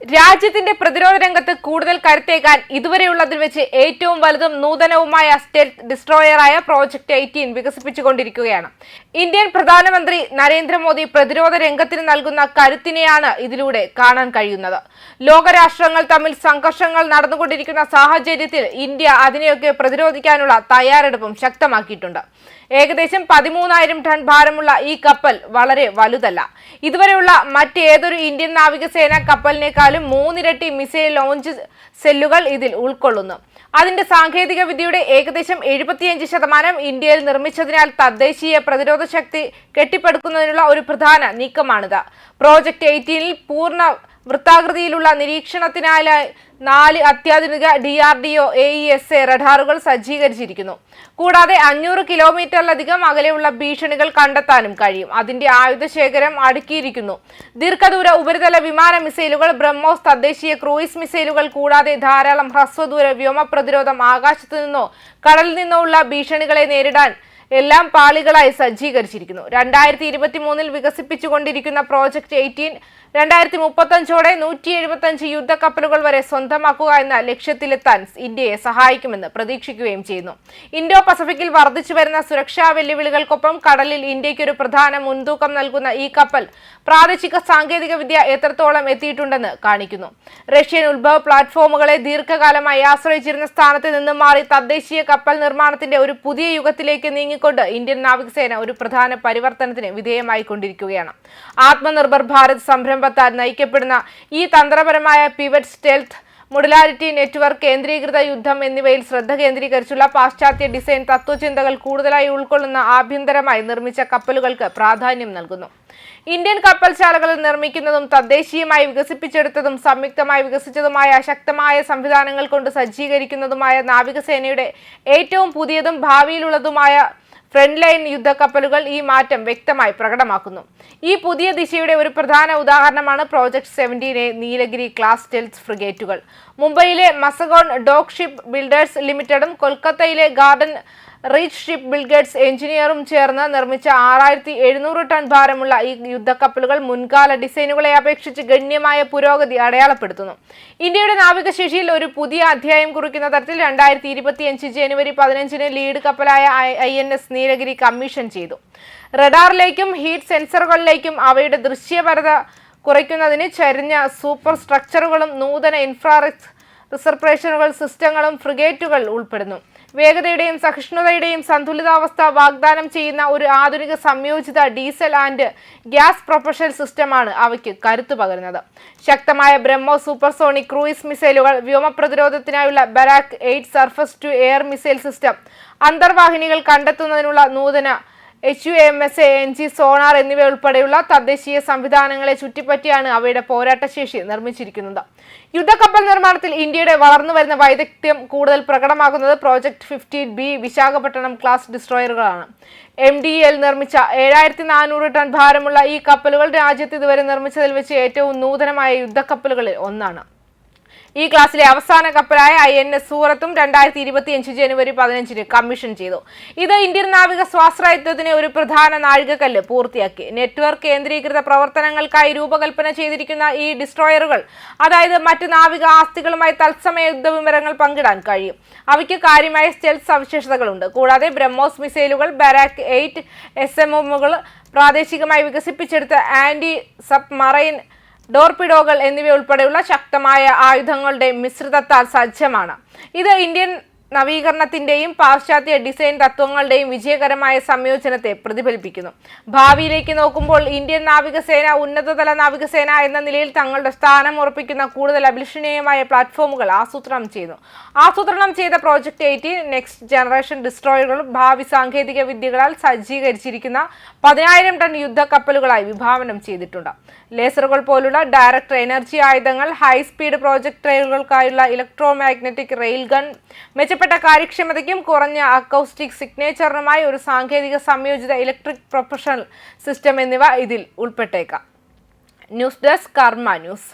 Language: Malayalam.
രാജ്യത്തിന്റെ പ്രതിരോധ രംഗത്ത് കൂടുതൽ കരുത്തേക്കാൻ ഇതുവരെയുള്ളതിൽ വെച്ച് ഏറ്റവും വലുതും നൂതനവുമായ സ്റ്റെൽത്ത് ഡിസ്ട്രോയറായ പ്രോജക്ട് എയ്റ്റീൻ വികസിപ്പിച്ചുകൊണ്ടിരിക്കുകയാണ്. ഇന്ത്യൻ പ്രധാനമന്ത്രി നരേന്ദ്രമോദി പ്രതിരോധ രംഗത്തിന് നൽകുന്ന കരുത്തിനെയാണ് ഇതിലൂടെ കാണാൻ കഴിയുന്നത്. ലോകരാഷ്ട്രങ്ങൾ തമ്മിൽ സംഘർഷങ്ങൾ നടന്നുകൊണ്ടിരിക്കുന്ന സാഹചര്യത്തിൽ ഇന്ത്യ അതിനെയൊക്കെ പ്രതിരോധിക്കാനുള്ള തയ്യാറെടുപ്പും ശക്തമാക്കിയിട്ടുണ്ട്. ഏകദേശം പതിമൂന്നായിരം ടൺ ഭാരമുള്ള ഈ കപ്പൽ വളരെ വലുതല്ല. ഇതുവരെയുള്ള മറ്റേതൊരു ഇന്ത്യൻ നാവികസേന കപ്പലിനേക്കാളും മൂന്നിരട്ടി മിസൈൽ ലോഞ്ച് സെല്ലുകൾ ഇതിൽ ഉൾക്കൊള്ളുന്നു. അതിന്റെ സാങ്കേതിക വിദ്യയുടെ ഏകദേശം എഴുപത്തിയഞ്ച് ശതമാനം ഇന്ത്യയിൽ നിർമ്മിച്ചതിനാൽ തദ്ദേശീയ പ്രതിരോധ ശക്തി കെട്ടിപ്പടുക്കുന്നതിനുള്ള ഒരു പ്രധാന നീക്കമാണിത്. പ്രോജക്ട് എയ്റ്റീനിൽ പൂർണ വൃത്താകൃതിയിലുള്ള നിരീക്ഷണത്തിനായി നാല് അത്യാധുനിക D R D O A E S A റഡാറുകൾ സജ്ജീകരിച്ചിരിക്കുന്നു. കൂടാതെ അഞ്ഞൂറ് കിലോമീറ്ററിലധികം അകലെയുള്ള ഭീഷണികൾ കണ്ടെത്താനും കഴിയും. അതിന്റെ ആയുധ ശേഖരം അടുക്കിയിരിക്കുന്നു. ദീർഘദൂര ഉപരിതല വിമാന മിസൈലുകൾ ബ്രഹ്മോസ് തദ്ദേശീയ ക്രൂയിസ് മിസൈലുകൾ കൂടാതെ ധാരാളം ഹ്രസ്വദൂര വ്യോമ പ്രതിരോധം ആകാശത്തു നിന്നോ കടലിൽ നിന്നോ ഉള്ള ഭീഷണികളെ നേരിടാൻ എല്ലാം പാളികളായി സജ്ജീകരിച്ചിരിക്കുന്നു. രണ്ടായിരത്തി ഇരുപത്തി മൂന്നിൽ വികസിപ്പിച്ചുകൊണ്ടിരിക്കുന്ന പ്രോജക്ട് എയ്റ്റീൻ രണ്ടായിരത്തി മുപ്പത്തഞ്ചോടെ നൂറ്റി എഴുപത്തഞ്ച് യുദ്ധക്കപ്പലുകൾ വരെ സ്വന്തമാക്കുക എന്ന ലക്ഷ്യത്തിലെത്താൻ ഇന്ത്യയെ സഹായിക്കുമെന്ന് പ്രതീക്ഷിക്കുകയും ചെയ്യുന്നു. ഇൻഡോ പസഫിക്കിൽ വർദ്ധിച്ചു വരുന്ന സുരക്ഷാ വെല്ലുവിളികൾക്കൊപ്പം കടലിൽ ഇന്ത്യയ്ക്ക് ഒരു പ്രധാന മുൻതൂക്കം നൽകുന്ന ഈ കപ്പൽ പ്രാദേശിക സാങ്കേതിക വിദ്യ എത്രത്തോളം എത്തിയിട്ടുണ്ടെന്ന് കാണിക്കുന്നു. റഷ്യൻ ഉത്ഭവ പ്ലാറ്റ്ഫോമുകളെ ദീർഘകാലമായി ആശ്രയിച്ചിരുന്ന സ്ഥാനത്ത് നിന്ന് മാറി തദ്ദേശീയ കപ്പൽ നിർമ്മാണത്തിന്റെ ഒരു പുതിയ യുഗത്തിലേക്ക് നീങ്ങിക്കൊണ്ട് ഇന്ത്യൻ നാവികസേന ഒരു പ്രധാന പരിവർത്തനത്തിന് വിധേയമായിക്കൊണ്ടിരിക്കുകയാണ്. ആത്മനിർഭർ ഭാരത് സംരംഭത്താൽ നയിക്കപ്പെടുന്ന ഈ തന്ത്രപരമായ പിവറ്റ് സ്റ്റെൽത്ത് മൊഡുലാരിറ്റി നെറ്റ്വർക്ക് കേന്ദ്രീകൃത യുദ്ധം എന്നിവയിൽ ശ്രദ്ധ കേന്ദ്രീകരിച്ചുള്ള പാശ്ചാത്യ ഡിസൈൻ തത്വചിന്തകൾ കൂടുതലായി ഉൾക്കൊള്ളുന്ന ആഭ്യന്തരമായി നിർമ്മിച്ച കപ്പലുകൾക്ക് പ്രാധാന്യം നൽകുന്നു. ഇന്ത്യൻ കപ്പൽശാലകളിൽ നിർമ്മിക്കുന്നതും തദ്ദേശീയമായി വികസിപ്പിച്ചെടുത്തതും സംയുക്തമായി വികസിച്ചതുമായ ശക്തമായ സംവിധാനങ്ങൾ കൊണ്ട് സജ്ജീകരിക്കുന്നതുമായ നാവികസേനയുടെ ഏറ്റവും പുതിയതും ഭാവിയിലുള്ളതുമായ ഫ്രണ്ട് ലൈൻ യുദ്ധക്കപ്പലുകൾ ഈ മാറ്റം വ്യക്തമായി പ്രകടമാക്കുന്നു. ഈ പുതിയ ദിശയുടെ ഒരു പ്രധാന ഉദാഹരണമാണ് project seventeen A Nilgiri class tells ഫ്രിഗേറ്റുകൾ. മുംബൈയിലെ മസഗോൺ ഡോക്ഷിപ്പ് ബിൽഡേഴ്സ് ലിമിറ്റഡും കൊൽക്കത്തയിലെ ഗാർഡൻ റീച്ച് ഷിപ്പ് ബിൽഗേറ്റ്സ് എഞ്ചിനീയറും ചേർന്ന് നിർമ്മിച്ച ആറായിരത്തി എഴുന്നൂറ് ടൺ ഭാരമുള്ള ഈ യുദ്ധക്കപ്പലുകൾ മുൻകാല ഡിസൈനുകളെ അപേക്ഷിച്ച് ഗണ്യമായ പുരോഗതി അടയാളപ്പെടുത്തുന്നു. ഇന്ത്യയുടെ നാവികശേഷിയിൽ ഒരു പുതിയ അധ്യായം കുറിക്കുന്ന തരത്തിൽ രണ്ടായിരത്തി ഇരുപത്തിയഞ്ച് ജനുവരി പതിനഞ്ചിന് lead കപ്പലായ I N S Nilgiri commission ചെയ്തു. റഡാറിലേക്കും ഹീറ്റ് സെൻസറുകളിലേക്കും അവയുടെ ദൃശ്യപരത കുറയ്ക്കുന്നതിന് ചരിഞ്ഞ സൂപ്പർ സ്ട്രക്ചറുകളും നൂതന ഇൻഫ്രാറെക്സ് റിസർപ്രേഷനുകൾ സിസ്റ്റങ്ങളും ഫ്രിഗേറ്റുകൾ ഉൾപ്പെടുന്നു. വേഗതയുടെയും സഹിഷ്ണുതയുടെയും സന്തുലിതാവസ്ഥ വാഗ്ദാനം ചെയ്യുന്ന ഒരു ആധുനിക സംയോജിത ഡീസൽ ആൻഡ് ഗ്യാസ് പ്രൊഫഷൻ സിസ്റ്റമാണ് അവയ്ക്ക് കരുത്തു പകരുന്നത്. ശക്തമായ ബ്രഹ്മോ സൂപ്പർസോണിക് ക്രൂയിസ് മിസൈലുകൾ വ്യോമ പ്രതിരോധത്തിനായുള്ള Barak eight surface to air missile system അന്തർവാഹിനികൾ കണ്ടെത്തുന്നതിനുള്ള നൂതന H U M S A N G sonar എന്നിവ ഉൾപ്പെടെയുള്ള തദ്ദേശീയ സംവിധാനങ്ങളെ ചുറ്റിപ്പറ്റിയാണ് അവയുടെ പോരാട്ടശേഷി നിർമ്മിച്ചിരിക്കുന്നത്. യുദ്ധക്കപ്പൽ നിർമ്മാണത്തിൽ ഇന്ത്യയുടെ വളർന്നു വരുന്ന വൈദഗ്ധ്യം കൂടുതൽ പ്രകടമാകുന്നത് project fifteen B Visakhapatnam class ഡിസ്ട്രോയറുകളാണ് M D L നിർമ്മിച്ച ഏഴായിരത്തി നാനൂറ് ടൺ ഭാരമുള്ള ഈ കപ്പലുകൾ രാജ്യത്ത് ഇതുവരെ നിർമ്മിച്ചതിൽ വെച്ച് ഏറ്റവും നൂതനമായ യുദ്ധക്കപ്പലുകളിൽ ഒന്നാണ്. ഈ ക്ലാസ്സിലെ അവസാന കപ്പലായ ഐ എൻ എസ് സൂറത്തും രണ്ടായിരത്തി ഇരുപത്തിയഞ്ച് ജനുവരി പതിനഞ്ചിന് കമ്മീഷൻ ചെയ്തു. ഇത് ഇന്ത്യൻ നാവിക സ്വാശ്രയത്വത്തിന് ഒരു പ്രധാന നാഴികക്കല്ല് പൂർത്തിയാക്കി. നെറ്റ്വർക്ക് കേന്ദ്രീകൃത പ്രവർത്തനങ്ങൾക്കായി രൂപകൽപ്പന ചെയ്തിരിക്കുന്ന ഈ ഡിസ്ട്രോയറുകൾ അതായത് മറ്റ് നാവിക ആസ്തികളുമായി തത്സമയ യുദ്ധ വിവരങ്ങൾ പങ്കിടാൻ കഴിയും. അവയ്ക്ക് കാര്യമായ സ്റ്റെൽത്ത് സവിശേഷതകളുണ്ട്. കൂടാതെ ബ്രഹ്മോസ് മിസൈലുകൾ ബരാക്ക് എയ്റ്റ് എസ് എം എമ്മുകൾ പ്രാദേശികമായി വികസിപ്പിച്ചെടുത്ത ആന്റി സബ്മറൈൻ ഡോർപിഡോകൾ എന്നിവയുൾപ്പെടെയുള്ള ശക്തമായ ആയുധങ്ങളുടെ മിശ്രിതത്താൽ സജ്ജമാണ്. ഇത് ഇന്ത്യൻ നവീകരണത്തിന്റെയും പാശ്ചാത്യ ഡിസൈൻ തത്വങ്ങളുടെയും വിജയകരമായ സംയോജനത്തെ പ്രതിഫലിപ്പിക്കുന്നു. ഭാവിയിലേക്ക് നോക്കുമ്പോൾ ഇന്ത്യൻ നാവികസേന ഉന്നതതല നാവികസേന എന്ന നിലയിൽ തങ്ങളുടെ സ്ഥാനം ഉറപ്പിക്കുന്ന കൂടുതൽ അഭിലഷണീയമായ പ്ലാറ്റ്ഫോമുകൾ ആസൂത്രണം ചെയ്യുന്നു. ആസൂത്രണം ചെയ്ത പ്രോജക്ട് എയ്റ്റി നെക്സ്റ്റ് ജനറേഷൻ ഡിസ്ട്രോയറുകൾ ഭാവി സാങ്കേതിക വിദ്യകളാൽ സജ്ജീകരിച്ചിരിക്കുന്ന പതിനായിരം ടൺ യുദ്ധ കപ്പലുകളായി വിഭാവനം ചെയ്തിട്ടുണ്ട്. ലേസറുകൾ പോലുള്ള ഡയറക്ട് എനർജി ആയുധങ്ങൾ ഹൈസ്പീഡ് പ്രോജക്ട് ട്രെയിനുകൾക്കായുള്ള ഇലക്ട്രോ മാഗ്നറ്റിക് റെയിൽ ഗൺ മെച്ചപ്പെട്ട കാര്യക്ഷമതയ്ക്കും കുറഞ്ഞ അക്കൗസ്റ്റിക് സിഗ്നേച്ചറിനുമായി ഒരു സാങ്കേതിക സംയോജിത ഇലക്ട്രിക് പ്രൊഫഷണൽ സിസ്റ്റം എന്നിവ ഇതിൽ ഉൾപ്പെട്ടേക്കാം. News desk Karma news.